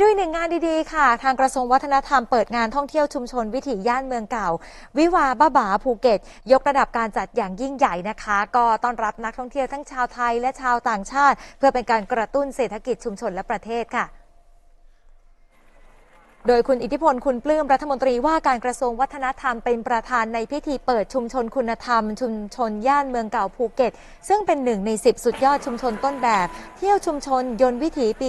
ดูอีกหนึ่งงานดีๆ ค่ะ ทางกระทรวงวัฒนธรรมเปิดงานท่องเที่ยวชุมชนวิถีย่านเมืองเก่า วิวาบ้าบาภูเก็ต ยกระดับการจัดอย่างยิ่งใหญ่นะคะ ก็ต้อนรับนักท่องเที่ยวทั้งชาวไทยและชาวต่างชาติ เพื่อเป็นการกระตุ้นเศรษฐกิจชุมชนและประเทศค่ะ โดยคุณอิทธิพลคุณปลื้มรัฐมนตรีว่าการกระทรวงวัฒนธรรมเป็นประธานในพิธีเปิดชุมชนคุณธรรม ชุมชนย่านเมืองเก่าภูเก็ต ซึ่งเป็นหนึ่งใน 10 สุดยอดชุมชนต้นแบบ เที่ยวชุมชนยนต์วิถีปี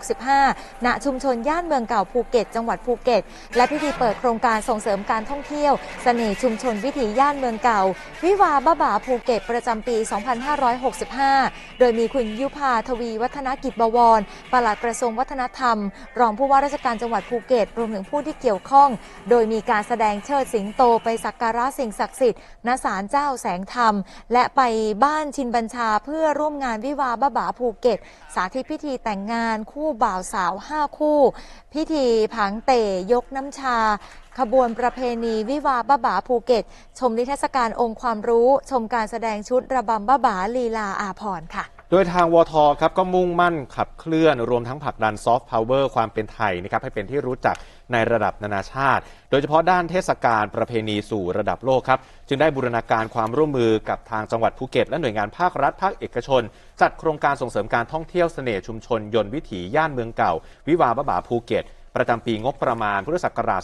2565 ณ ชุมชนย่านเมืองเก่าภูเก็ต จังหวัดภูเก็ต และพิธีเปิดโครงการส่งเสริมการท่องเที่ยวเสน่ห์ชุมชนวิถีย่านเมืองเก่า วิวาบ้าบาภูเก็ตประจำปี 2565 โดยมีคุณยุพาทวีวัฒนกิจบวรปลัดกระทรวงวัฒนธรรม รองผู้ว่าราชการจังหวัดภูเก็ตรวมถึงผู้ที่เกี่ยวข้อง โดยมีการแสดงเชิดสิงโตไปสักการะสิ่งศักดิ์สิทธิ์ณศาลเจ้าแสงธรรม และไปบ้านชินบัญชาเพื่อร่วมงานวิวาบ้าบาภูเก็ต สาธิตพิธีแต่งงานคู่บ่าวสาว 5 คู่ พิธีผังเตยกน้ำชาขบวนประเพณีวิวาบ้าบาภูเก็ต ชมนิทรรศการองค์ความรู้ ชมการแสดงชุดระบำบ้าบาลีลาอาพรค่ะ โดยทางวทครับก็มุ่งมั่นขับเคลื่อนรวมทั้งผลักดันซอฟต์พาวเวอร์ความเป็นไทยนะครับให้เป็นที่รู้จักในระดับนานาชาติ โดยเฉพาะด้านเทศกาลประเพณีสู่ระดับโลกครับ จึงได้บูรณาการความร่วมมือกับทางจังหวัดภูเก็ตและหน่วยงานภาครัฐภาคเอกชน จัดโครงการส่งเสริมการท่องเที่ยวเสน่ห์ชุมชนยนต์วิถีย่านเมืองเก่า วิวาบะบาภูเก็ต ประจำปีงบประมาณพุทธศักราช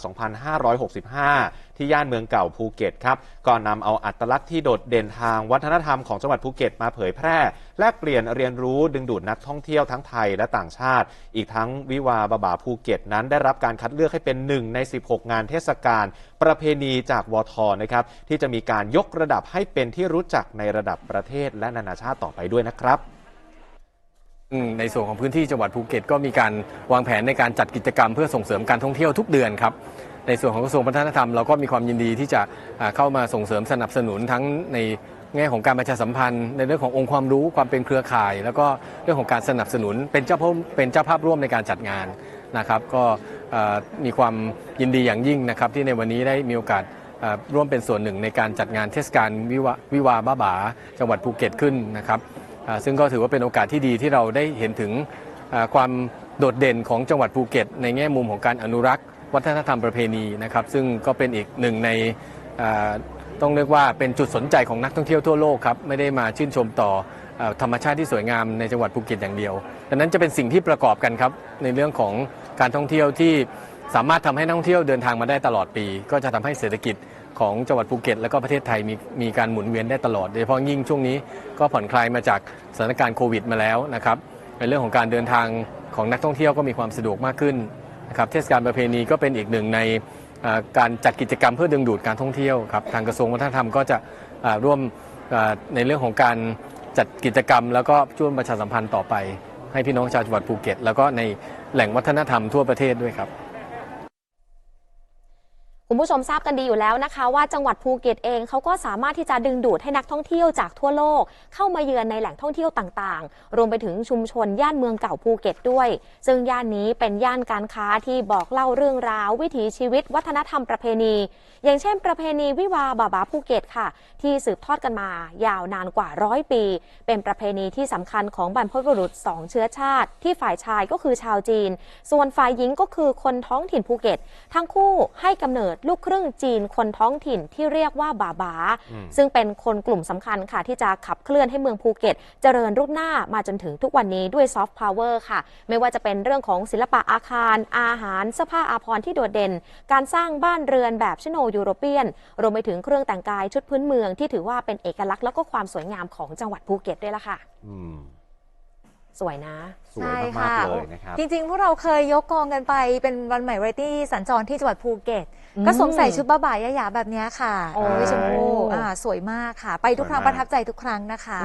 2565 ที่ย่านเมืองเก่าภูเก็ตครับก่อนนำเอาอัตลักษณ์ที่โดดเด่นทางวัฒนธรรมของจังหวัดภูเก็ตมาเผยแพร่ แลกเปลี่ยนเรียนรู้ดึงดูดนักท่องเที่ยวทั้งไทยและต่างชาติ อีกทั้งวิวาบาบาภูเก็ตนั้นได้รับการคัดเลือกให้เป็นหนึ่งใน 16 งานเทศกาลประเพณีจากวทนะครับที่จะมีการยกระดับให้เป็นที่รู้จักในระดับประเทศและนานาชาติต่อไปด้วยนะครับ ในส่วนของพื้นที่จังหวัดภูเก็ตก็มีการวางแผนในการจัดกิจกรรมเพื่อส่งเสริมการท่องเที่ยวทุกเดือนครับในส่วนของกระทรวงวัฒนธรรมเราก็มีความยินดีที่จะเข้ามาส่งเสริมสนับสนุนทั้งในแง่ของการประชาสัมพันธ์ ในเรื่องขององค์ความรู้ความเป็นเครือข่าย แล้วก็เรื่องของการสนับสนุนเป็นเจ้าภาพเป็นเจ้าภาพร่วมในการจัดงานนะครับก็มีความยินดีอย่างยิ่งนะครับที่ในวันนี้ได้มีโอกาสร่วมเป็นส่วนหนึ่งในการจัดงานเทศกาลวิวาวิวาบ้าบาจังหวัดภูเก็ตขึ้นนะครับ ซึ่งก็ถือว่าเป็นโอกาสที่ดีที่เราได้เห็นถึงความโดดเด่นของจังหวัดภูเก็ต ในแง่มุมของการอนุรักษ์ วัฒนธรรมประเพณีนะครับ ซึ่งก็เป็นอีกหนึ่งในต้องเรียกว่าเป็นจุดสนใจของนักท่องเที่ยวทั่วโลกครับไม่ได้มาชื่นชมต่ออธรรมชาติที่สวยงามในจังหวัดภูเก็ตอย่างเดียว ดังนั้นจะเป็นสิ่งที่ประกอบกันครับในเรื่องของการท่องเที่ยวที่สามารถทำให้นักท่องเที่ยวเดินทางมาได้ตลอดปี ก็จะทำให้เศรษฐกิจ ของจังหวัดภูเก็ต และก็ประเทศไทยมีมีการหมุนเวียนได้ตลอด โดยเฉพาะยิ่งช่วงนี้ก็ผ่อนคลายมาจากสถานการณ์โควิดมาแล้วนะครับในเรื่องของการเดินทางของนักท่องเที่ยวก็มีความสะดวกมากขึ้นนะครับเทศกาลประเพณีก็เป็นอีกหนึ่งในการจัดกิจกรรมเพื่อดึงดูดการท่องเที่ยวครับทางกระทรวงวัฒนธรรมก็จะร่วมในเรื่องของการจัดกิจกรรม แล้วก็ช่วยประชาสัมพันธ์ต่อไป ให้พี่น้องชาวจังหวัดภูเก็ต แล้วก็ในแหล่งวัฒนธรรมทั่วประเทศด้วยครับ คุณผู้ชมทราบกันดีอยู่แล้วนะคะ ว่าจังหวัดภูเก็ตเองเขาก็สามารถที่จะดึงดูดให้นักท่องเที่ยวจากทั่วโลก เข้ามาเยือนในแหล่งท่องเที่ยวต่างๆ รวมไปถึงชุมชนย่านเมืองเก่าภูเก็ตด้วย ซึ่งย่านนี้เป็นย่านการค้าที่บอกเล่าเรื่องราว วิถีชีวิต วัฒนธรรมประเพณี อย่างเช่น ประเพณีวิวาบาบาภูเก็ตค่ะ ที่สืบทอดกันมายาวนานกว่าร้อยปี เป็นประเพณีที่สำคัญของบรรพบุรุษสองเชื้อชาติ ที่ฝ่ายชายก็คือชาวจีน ส่วนฝ่ายหญิงก็คือคนท้องถิ่นภูเก็ต ทั้งคู่ให้กำเนิดลูกครึ่งจีนคนท้องถิ่นที่เรียกว่าบาบาอืมซึ่งเป็นคนกลุ่มสำคัญค่ะ ที่จะขับเคลื่อนให้เมืองภูเก็ต เจริญรุ่งหน้ามาจนถึงทุกวันนี้ด้วยซอฟต์พาวเวอร์ค่ะ ไม่ว่าจะเป็นเรื่องของศิลปะอาคาร อาหารเสื้อผ้าอาภรณ์ที่โดดเด่น การสร้างบ้านเรือนแบบชิโนยูโรเปียน รวมไปถึงเครื่องแต่งกายชุดพื้นเมืองที่ถือว่าเป็นเอกลักษณ์แล้วก็ความสวยงามของจังหวัดภูเก็ตด้วยล่ะค่ะ อืม สวยนะ สวยมากๆเลยนะครับ จริงๆ พวกเราเคยยกกองกันไปเป็นวันใหม่เรตี้สัญจรที่จังหวัดภูเก็ต อืมก็สวมใส่ชุดบ้าบ่ายยะๆแบบเนี้ยค่ะโอ้พี่ชมพู่อ่าสวยมากค่ะ ไปทุกครั้งสวยมากประทับใจทุกครั้งนะคะ